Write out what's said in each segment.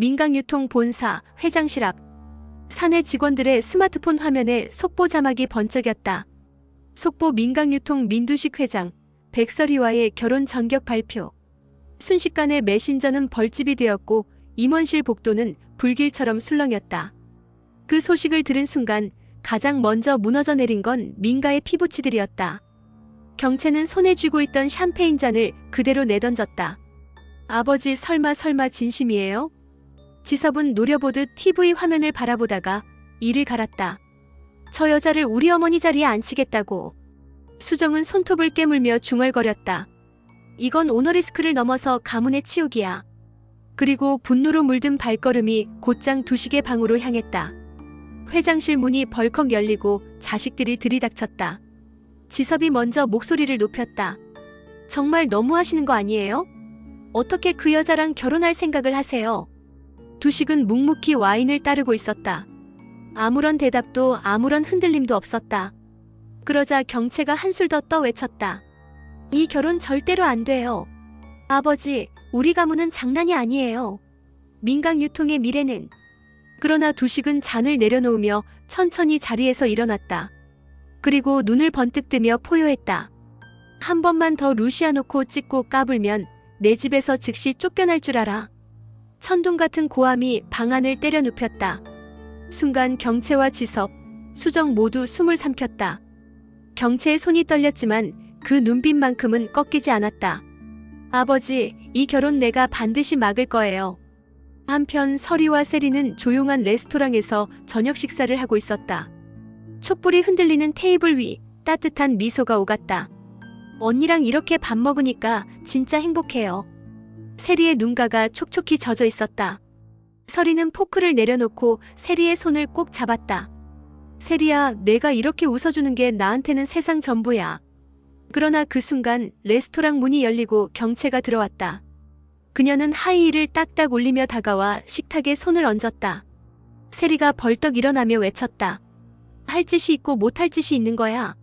민강유통 본사 회장실 앞 사내 직원들의 스마트폰 화면에 속보 자막이 번쩍였다. 속보 민강유통 민두식 회장 백설이와의 결혼 전격 발표. 순식간에 메신저는 벌집이 되었고 임원실 복도는 불길처럼 술렁였다. 그 소식을 들은 순간 가장 먼저 무너져 내린 건 민가의 피부치들이었다. 경채는 손에 쥐고 있던 샴페인 잔을 그대로 내던졌다. 아버지 설마 설마 진심이에요? 지섭은 노려보듯 TV 화면을 바라보다가 이를 갈았다. 저 여자를 우리 어머니 자리에 앉히겠다고. 수정은 손톱을 깨물며 중얼거렸다. 이건 오너리스크를 넘어서 가문의 치욕이야. 그리고 분노로 물든 발걸음이 곧장 두식의 방으로 향했다. 회장실 문이 벌컥 열리고 자식들이 들이닥쳤다. 지섭이 먼저 목소리를 높였다. 정말 너무하시는 거 아니에요? 어떻게 그 여자랑 결혼할 생각을 하세요? 두식은 묵묵히 와인을 따르고 있었다. 아무런 대답도 아무런 흔들림도 없었다. 그러자 경채가 한술 더 떠 외쳤다. 이 결혼 절대로 안 돼요. 아버지, 우리 가문은 장난이 아니에요. 민강 유통의 미래는. 그러나 두식은 잔을 내려놓으며 천천히 자리에서 일어났다. 그리고 눈을 번뜩 뜨며 포효했다. 한 번만 더 루시아 놓고 찍고 까불면 내 집에서 즉시 쫓겨날 줄 알아. 천둥 같은 고함이 방안을 때려 눕혔다. 순간 경채와 지섭, 수정 모두 숨을 삼켰다. 경채의 손이 떨렸지만 그 눈빛만큼은 꺾이지 않았다. 아버지, 이 결혼 내가 반드시 막을 거예요. 한편 서리와 세리는 조용한 레스토랑에서 저녁 식사를 하고 있었다. 촛불이 흔들리는 테이블 위 따뜻한 미소가 오갔다. 언니랑 이렇게 밥 먹으니까 진짜 행복해요. 세리의 눈가가 촉촉히 젖어 있었다. 서리는 포크를 내려놓고 세리의 손을 꼭 잡았다. 세리야, 내가 이렇게 웃어주는 게 나한테는 세상 전부야. 그러나 그 순간 레스토랑 문이 열리고 경채가 들어왔다. 그녀는 하이힐을 딱딱 올리며 다가와 식탁에 손을 얹었다. 세리가 벌떡 일어나며 외쳤다. 할 짓이 있고 못할 짓이 있는 거야.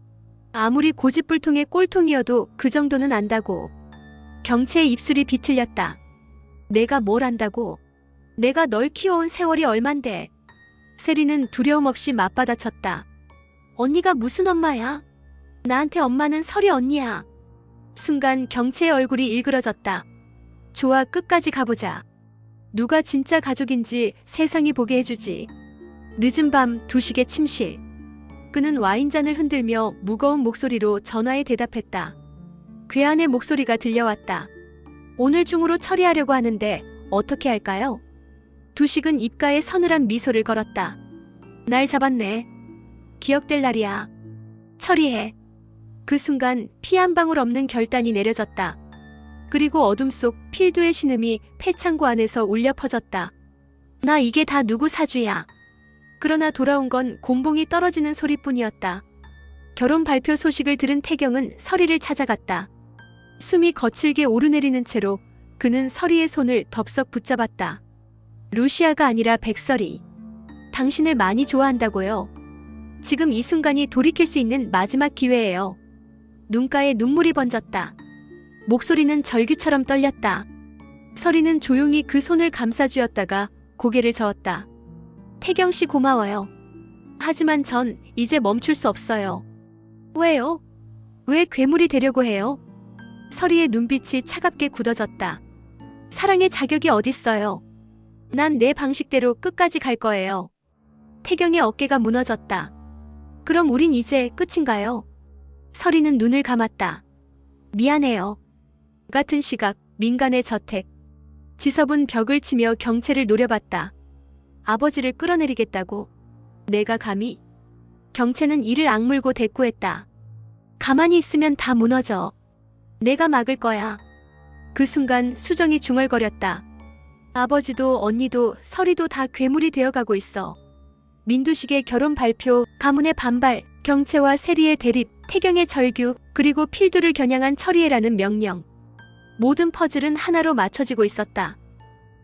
아무리 고집불통의 꼴통이어도 그 정도는 안다고. 경채의 입술이 비틀렸다. 내가 뭘 안다고? 내가 널 키워온 세월이 얼만데. 세리는 두려움 없이 맞받아쳤다. 언니가 무슨 엄마야? 나한테 엄마는 설이 언니야. 순간 경채의 얼굴이 일그러졌다. 좋아, 끝까지 가보자. 누가 진짜 가족인지 세상이 보게 해주지. 늦은 밤 두식의 침실. 그는 와인잔을 흔들며 무거운 목소리로 전화에 대답했다. 괴한의 목소리가 들려왔다. 오늘 중으로 처리하려고 하는데 어떻게 할까요? 두식은 입가에 서늘한 미소를 걸었다. 날 잡았네. 기억될 날이야. 처리해. 그 순간 피 한 방울 없는 결단이 내려졌다. 그리고 어둠 속 필두의 신음이 폐창고 안에서 울려 퍼졌다. 나 이게 다 누구 사주야. 그러나 돌아온 건 곤봉이 떨어지는 소리뿐이었다. 결혼 발표 소식을 들은 태경은 서리를 찾아갔다. 숨이 거칠게 오르내리는 채로 그는 서리의 손을 덥석 붙잡았다. 루시아가 아니라 백설이. 당신을 많이 좋아한다고요. 지금 이 순간이 돌이킬 수 있는 마지막 기회예요. 눈가에 눈물이 번졌다. 목소리는 절규처럼 떨렸다. 서리는 조용히 그 손을 감싸주었다가 고개를 저었다. 태경 씨 고마워요. 하지만 전 이제 멈출 수 없어요. 왜요? 왜 괴물이 되려고 해요? 서리의 눈빛이 차갑게 굳어졌다. 사랑의 자격이 어딨어요? 난 내 방식대로 끝까지 갈 거예요. 태경의 어깨가 무너졌다. 그럼 우린 이제 끝인가요? 서리는 눈을 감았다. 미안해요. 같은 시각, 민간의 저택. 지섭은 벽을 치며 경채를 노려봤다. 아버지를 끌어내리겠다고. 내가 감히? 경채는 이를 악물고 대꾸했다. 가만히 있으면 다 무너져. 내가 막을 거야. 그 순간 수정이 중얼거렸다. 아버지도 언니도 서리도 다 괴물이 되어가고 있어. 민두식의 결혼 발표, 가문의 반발, 경채와 세리의 대립, 태경의 절규, 그리고 필두를 겨냥한 처리해라는 명령. 모든 퍼즐은 하나로 맞춰지고 있었다.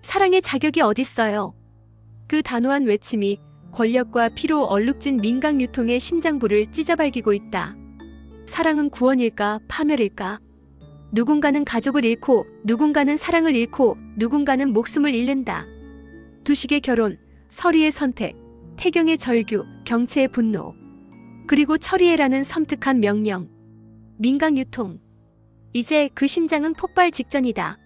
사랑의 자격이 어딨어요? 그 단호한 외침이 권력과 피로 얼룩진 민강 유통의 심장부를 찢어발기고 있다. 사랑은 구원일까, 파멸일까? 누군가는 가족을 잃고, 누군가는 사랑을 잃고, 누군가는 목숨을 잃는다. 두식의 결혼, 서리의 선택, 태경의 절규, 경채의 분노. 그리고 처리해라는 섬뜩한 명령. 민강 유통. 이제 그 심장은 폭발 직전이다.